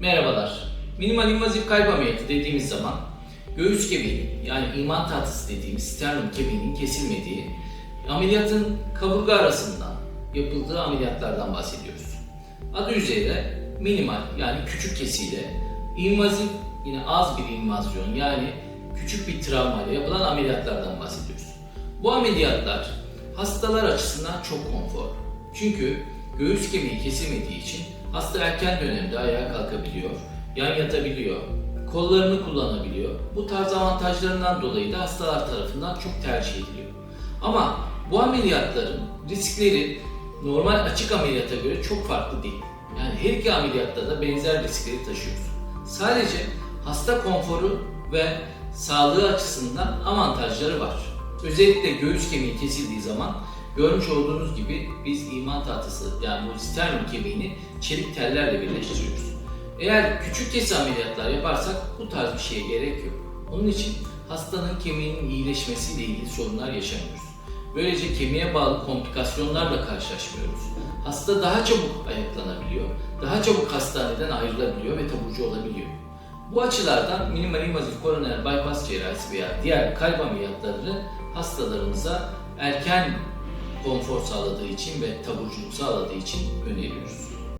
Merhabalar. Minimal invazif kalp ameliyatı dediğimiz zaman göğüs kemiğinin yani iman tahtası dediğimiz sternum kemiğinin kesilmediği ameliyatın kaburga arasından yapıldığı ameliyatlardan bahsediyoruz. Adı üzerinde minimal yani küçük kesiyle invazif yine az bir invazyon yani küçük bir travmayla yapılan ameliyatlardan bahsediyoruz. Bu ameliyatlar hastalar açısından çok konfor. Çünkü göğüs kemiği kesilmediği için hasta erken dönemde ayağa kalkabiliyor, yan yatabiliyor, kollarını kullanabiliyor. Bu tarz avantajlarından dolayı da hastalar tarafından çok tercih ediliyor. Ama bu ameliyatların riskleri normal açık ameliyata göre çok farklı değil. Yani her iki ameliyatta da benzer riskleri taşıyoruz. Sadece hasta konforu ve sağlığı açısından avantajları var. Özellikle göğüs kemiği kesildiği zaman görmüş olduğunuz gibi biz iman tahtası yani bu sternum kemiğini çelik tellerle birleştiriyoruz. Eğer küçük kesi ameliyatlar yaparsak bu tarz bir şeye gerek yok. Onun için hastanın kemiğinin iyileşmesiyle ilgili sorunlar yaşamıyoruz. Böylece kemiğe bağlı komplikasyonlarla karşılaşmıyoruz. Hasta daha çabuk ayaklanabiliyor, daha çabuk hastaneden ayrılabiliyor ve taburcu olabiliyor. Bu açılardan minimal invazif koroner bypass cerrahisi veya diğer kalp ameliyatlarını hastalarımıza erken konfor sağladığı için ve taburculuk sağladığı için öneriyoruz.